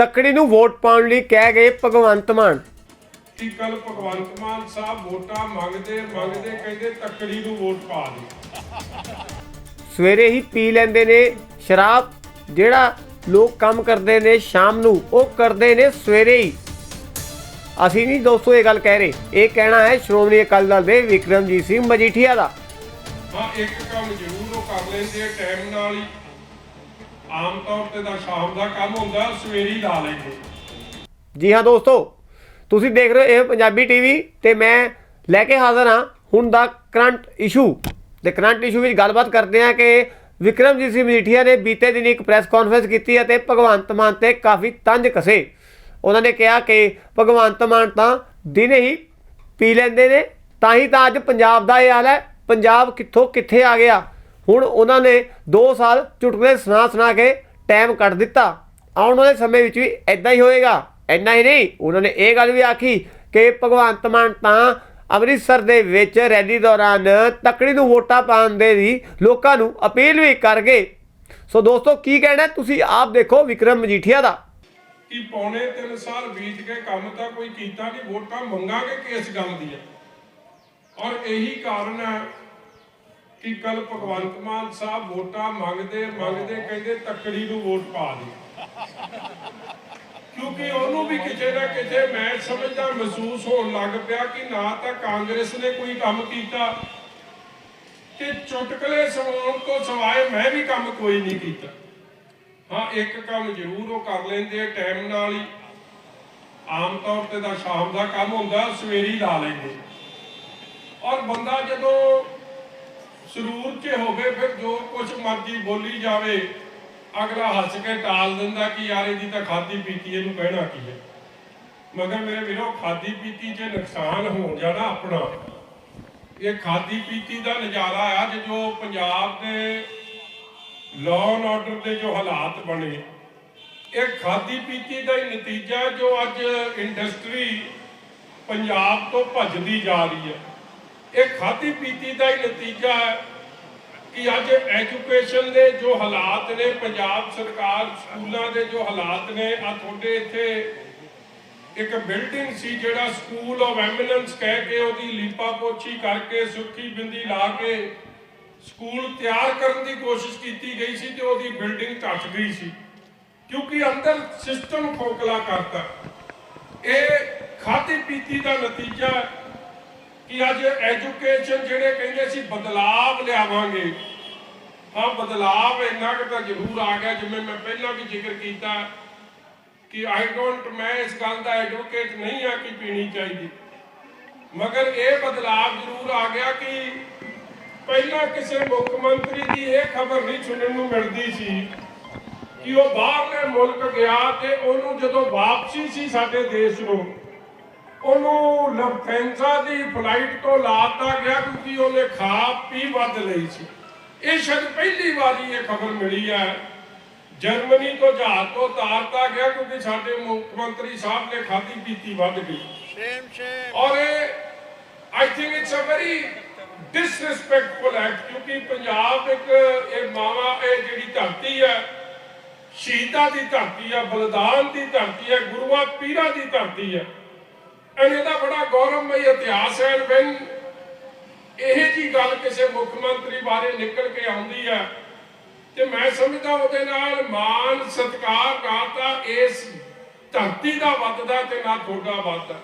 ਤੱਕੜੀ ਨੂੰ ਵੋਟ ਪਾਉਣ ਲਈ ਕਹਿ ਗਏ ਭਗਵੰਤ ਮਾਨ। ਕਿ ਕੱਲ ਭਗਵੰਤ ਮਾਨ ਸਾਹਿਬ ਵੋਟਾਂ ਮੰਗਦੇ ਮੰਗਦੇ ਕਹਿੰਦੇ ਤੱਕੜੀ ਨੂੰ ਵੋਟ ਪਾ ਦੇ ਸਵੇਰੇ ਹੀ ਪੀ ਲੈਂਦੇ ਨੇ ਸ਼ਰਾਬ ਜਿਹੜਾ ਲੋਕ ਕੰਮ ਕਰਦੇ ਨੇ ਸ਼ਾਮ ਨੂੰ ਉਹ ਕਰਦੇ ਨੇ ਸਵੇਰੇ ਹੀ। ਅਸੀਂ ਨਹੀਂ ਦੋਸਤੋ ਇਹ ਗੱਲ ਕਹਿ ਰਹੇ ਇਹ ਕਹਿਣਾ ਹੈ ਸ਼੍ਰੋਮਣੀ ਅਕਾਲੀ ਦਲ ਦੇ ਵਿਕਰਮਜੀਤ ਸਿੰਘ ਮਜੀਠੀਆ ਦਾ। ਹਾਂ ਇੱਕ ਕੰਮ ਜ਼ਰੂਰ ਉਹ ਕਰ ਲੈਂਦੇ ਟਾਈਮ ਨਾਲ ਹੀ। ਆਮ ਤੌਰ ਤੇ ਤਾਂ ਸ਼ਾਮ ਦਾ ਕੰਮ ਹੁੰਦਾ, ਸਵੇਰੇ ਲਾ ਲੈਂਦੇ। ਜੀ ਹਾਂ ਦੋਸਤੋ, ਤੁਸੀਂ ਦੇਖ ਰਹੇ ਹੋ ਇਹ ਪੰਜਾਬੀ ਟੀਵੀ ਤੇ ਮੈਂ ਲੈ ਕੇ ਹਾਜ਼ਰ ਹਾਂ ਹੁਣ ਦਾ ਕਰੰਟ ਇਸ਼ੂ। ਤੇ ਕਰੰਟ ਇਸ਼ੂ ਵਿੱਚ ਗੱਲਬਾਤ ਕਰਦੇ ਹਾਂ ਕਿ ਵਿਕਰਮਜੀਤ ਸਿੰਘ ਮਜੀਠੀਆ ਨੇ ਬੀਤੇ ਦਿਨ ਇੱਕ ਪ੍ਰੈਸ ਕਾਨਫਰੰਸ ਕੀਤੀ ਅਤੇ ਭਗਵੰਤ ਮਾਨ ਤੇ ਕਾਫੀ ਤੰਜ ਕਸੇ। ਉਹਨਾਂ ਨੇ ਕਿਹਾ ਕਿ ਭਗਵੰਤ ਮਾਨ ਤਾਂ ਦਿਨੇ ਹੀ ਪੀ ਲੈਂਦੇ ਨੇ, ਤਾਂ ਹੀ ਤਾਂ ਅੱਜ ਪੰਜਾਬ ਦਾ ਇਹ ਹਾਲ ਹੈ। ਪੰਜਾਬ ਕਿੱਥੋਂ ਕਿੱਥੇ ਆ ਗਿਆ? ਹੁਣ ਉਹਨਾਂ ਨੇ 2 ਸਾਲ ਚੁਟਕਲੇ ਸੁਣਾ ਸੁਣਾ ਕੇ ਟਾਈਮ ਕੱਢ ਦਿੱਤਾ। ਆਉਣ ਵਾਲੇ ਸਮੇਂ ਵਿੱਚ ਵੀ ਐਦਾਂ ਹੀ ਹੋਏਗਾ। ਐਨਾ ਹੀ ਨਹੀਂ, ਉਹਨਾਂ ਨੇ ਇਹ ਗੱਲ ਵੀ ਆਖੀ ਕਿ ਭਗਵੰਤ ਮਾਨ ਤਾਂ ਅੰਮ੍ਰਿਤਸਰ ਦੇ ਵਿੱਚ ਰੈਲੀ ਦੌਰਾਨ ਤਕੜੀ ਨੂੰ ਵੋਟਾਂ ਪਾਉਣ ਦੇ ਦੀ ਲੋਕਾਂ ਨੂੰ ਅਪੀਲ ਵੀ ਕਰ ਗਏ ਸੋ ਦੋਸਤੋ, ਕੀ ਕਹਿਣਾ? ਤੁਸੀਂ ਆਪ ਦੇਖੋ ਵਿਕਰਮ ਮਜੀਠੀਆ ਦਾ। ਕਿ ਪੌਣੇ 3 ਸਾਲ ਬੀਤ ਕੇ ਕੰਮ ਤਾਂ ਕੋਈ ਕੀਤਾ ਨਹੀਂ, ਵੋਟਾਂ ਮੰਗਾਂਗੇ ਕਿਸ ਗੱਲ ਦੀਆਂ ਔਰ ਇਹੀ ਕਾਰਨ ਹੈ ਕਿ ਕੱਲ ਭਗਵੰਤ ਮਾਨ ਸਾਹਿਬ ਵੋਟਾਂ ਮੰਗਦੇ ਮੰਗਦੇ ਕਹਿੰਦੇ ਤੱਕੜੀ ਨੂੰ ਵੋਟ ਪਾ ਦੇ। ਕਿਉਂਕਿ ਉਹਨੂੰ ਵੀ ਕਿਤੇ ਨਾ ਕਿਤੇ ਮੈਂ ਸਮਝਦਾ ਮਹਿਸੂਸ ਹੋਣ ਲੱਗ ਪਿਆ ਕਿ ਨਾ ਤਾਂ ਕਾਂਗਰਸ ਨੇ ਕੋਈ ਕੰਮ ਕੀਤਾ ਤੇ ਚੁਟਕਲੇ ਸੁਣਾਉਣ ਤੋਂ ਸਿਵਾਏ ਮੈਂ ਵੀ ਕੰਮ ਕੋਈ ਨਹੀਂ ਕੀਤਾ। ਹਾਂ, ਇੱਕ ਕੰਮ ਜ਼ਰੂਰ ਉਹ ਕਰ ਲੈਂਦੇ ਟਾਈਮ ਨਾਲ ਹੀ। ਆਮ ਤੌਰ ਤੇ ਤਾਂ ਸ਼ਾਮ ਦਾ ਕੰਮ ਹੁੰਦਾ, ਸਵੇਰੇ ਲਾ ਲੈਂਦੇ। ਔਰ ਬੰਦਾ ਜਦੋਂ ਸਰੂਰ 'ਚ ਹੋਵੇ, ਫਿਰ ਜੋ ਕੁਝ ਮਰਜ਼ੀ ਬੋਲੀ ਜਾਵੇ, ਅਗਲਾ ਹੱਸ ਕੇ ਟਾਲ ਦਿੰਦਾ ਕਿ ਯਾਰ ਇਹਦੀ ਤਾਂ ਖਾਦੀ ਪੀਤੀ, ਇਹਨੂੰ ਕਹਿਣਾ ਕੀ ਹੈ? ਮਗਰ ਮੇਰੇ ਵੀਰੋ ਖਾਦੀ ਪੀਤੀ 'ਚ ਨੁਕਸਾਨ ਹੋ ਜਾਣਾ ਆਪਣਾ, ਇਹ ਖਾਦੀ ਪੀਤੀ ਦਾ ਨਜ਼ਾਰਾ ਆ ਅੱਜ ਜੋ ਪੰਜਾਬ ਦੇ ਲਾਅ ਐਂਡ ਆਰਡਰ ਦੇ ਜੋ ਹਾਲਾਤ ਬਣੇ, ਇਹ ਖਾਦੀ ਪੀਤੀ ਦਾ ਹੀ ਨਤੀਜਾ ਜੋ ਅੱਜ ਇੰਡਸਟਰੀ ਪੰਜਾਬ ਤੋਂ ਭੱਜਦੀ ਜਾ ਰਹੀ ਹੈ। ਇਹ ਖਾਦੀ ਪੀਤੀ ਦਾ ਹੀ ਨਤੀਜਾ ਹੈ ਕਿ ਅੱਜ ਐਜੂਕੇਸ਼ਨ ਦੇ ਜੋ ਹਾਲਾਤ ਨੇ, ਪੰਜਾਬ ਸਰਕਾਰ ਸਕੂਲਾਂ ਦੇ ਜੋ ਹਾਲਾਤ ਨੇ ਆ ਤੁਹਾਡੇ ਇੱਥੇ ਇੱਕ ਬਿਲਡਿੰਗ ਸੀ ਜਿਹੜਾ ਸਕੂਲ ਆਫ ਐਮੀਨੈਂਸ ਕਹਿ ਕੇ ਉਹਦੀ ਲੀਪਾ ਪੋਚੀ ਕਰਕੇ ਸੁੱਖੀ ਬਿੰਦੀ ਲਾ ਕੇ ਸਕੂਲ ਤਿਆਰ ਕਰਨ ਦੀ ਕੋਸ਼ਿਸ਼ ਕੀਤੀ ਗਈ ਸੀ ਤੇ ਉਹਦੀ ਬਿਲਡਿੰਗ ਟੱਟ ਗਈ ਸੀ। ਕਿਉਂਕਿ ਅੰਦਰ ਸਿਸਟਮ ਖੋਖਲਾ ਕਰਤਾ। ਇਹ ਖਾਦੀ ਪੀਤੀ ਦਾ ਨਤੀਜਾ ਹੈ ਕਿ ਅੱਜ ਐਜੂਕੇਸ਼ਨ ਜਿਹੜੇ ਕਹਿੰਦੇ ਸੀ ਬਦਲਾਵ ਲਿਆਵਾਂਗੇ, ਹਾਂ ਬਦਲਾਵ ਇੰਨਾ ਕੁ ਤਾਂ ਜ਼ਰੂਰ ਆ ਗਿਆ, ਜਿਵੇਂ ਮੈਂ ਪਹਿਲਾਂ ਵੀ ਜ਼ਿਕਰ ਕੀਤਾ ਕਿ ਆਈ ਡੋਂਟ ਮੈਂ ਇਸ ਗੱਲ ਦਾ ਐਡਵੋਕੇਟ ਨਹੀਂ ਆ ਕਿ ਪੀਣੀ ਚਾਹੀਦੀ। ਮਗਰ ਇਹ ਬਦਲਾਵ ਜ਼ਰੂਰ ਆ ਗਿਆ ਕਿ ਪਹਿਲਾਂ ਕਿਸੇ ਮੁੱਖ ਮੰਤਰੀ ਦੀ ਇਹ ਖਬਰ ਨਹੀਂ ਸੁਣਨ ਨੂੰ ਮਿਲਦੀ ਸੀ ਕਿ ਉਹ ਬਾਹਰਲੇ ਮੁਲਕ ਗਿਆ ਤੇ ਉਹਨੂੰ ਜਦੋਂ ਵਾਪਸੀ ਸੀ ਸਾਡੇ ਦੇਸ਼ ਨੂੰ ਉਹਨੂੰ ਲਫਥੈਂਸਾ ਦੀ ਫਲਾਈਟ ਤੋਂ ਲਾਤਾ ਗਿਆ ਕਿਉਂਕਿ ਉਹਨੇ ਖਾ ਪੀ ਵੱਧ ਲਈ ਸੀ। ਇਹ ਸ਼ਾਇਦ ਪਹਿਲੀ ਵਾਰੀ ਇਹ ਖਬਰ ਮਿਲੀ ਹੈ। ਜਰਮਨੀ ਤੋਂ ਜਹਾਜ਼ ਤੋਂ ਉਤਾਰਤਾ ਗਿਆ ਕਿਉਂਕਿ ਸਾਡੇ ਮੁੱਖ ਮੰਤਰੀ ਸਾਹਿਬ ਨੇ ਖਾਦੀ ਪੀਤੀ ਵੱਧ ਗਈ। ਔਰ ਇਹ I think it's a very disrespectful act ਕਿਉਂਕਿ ਪੰਜਾਬ ਇੱਕ ਇਹ ਮਾਵਾ ਇਹ ਜਿਹੜੀ ਧਰਤੀ ਹੈ ਸ਼ਹੀਦਾਂ ਦੀ ਧਰਤੀ ਹੈ ਬਲੀਦਾਨ ਦੀ ਧਰਤੀ ਹੈ ਗੁਰੂਆਂ ਪੀਰਾਂ ਦੀ ਧਰਤੀ ਹੈ। ਐਂਡ ਇਹਦਾ ਬੜਾ ਗੌਰਵਮਈ ਇਤਿਹਾਸ ਹੈ ਵੈਨ ਇਹ ਜੀ ਗੱਲ ਕਿਸੇ ਮੁੱਖ ਮੰਤਰੀ ਬਾਰੇ ਨਿਕਲ ਕੇ ਆਉਂਦੀ ਹੈ ਤੇ ਮੈਂ ਸਮਝਦਾ ਉਹਦੇ ਨਾਲ ਮਾਨ ਸਤਿਕਾਰ ਨਾ ਤਾਂ ਇਸ ਧਰਤੀ ਦਾ ਵੱਧਦਾ ਤੇ ਨਾ ਤੁਹਾਡਾ ਵੱਧਦਾ।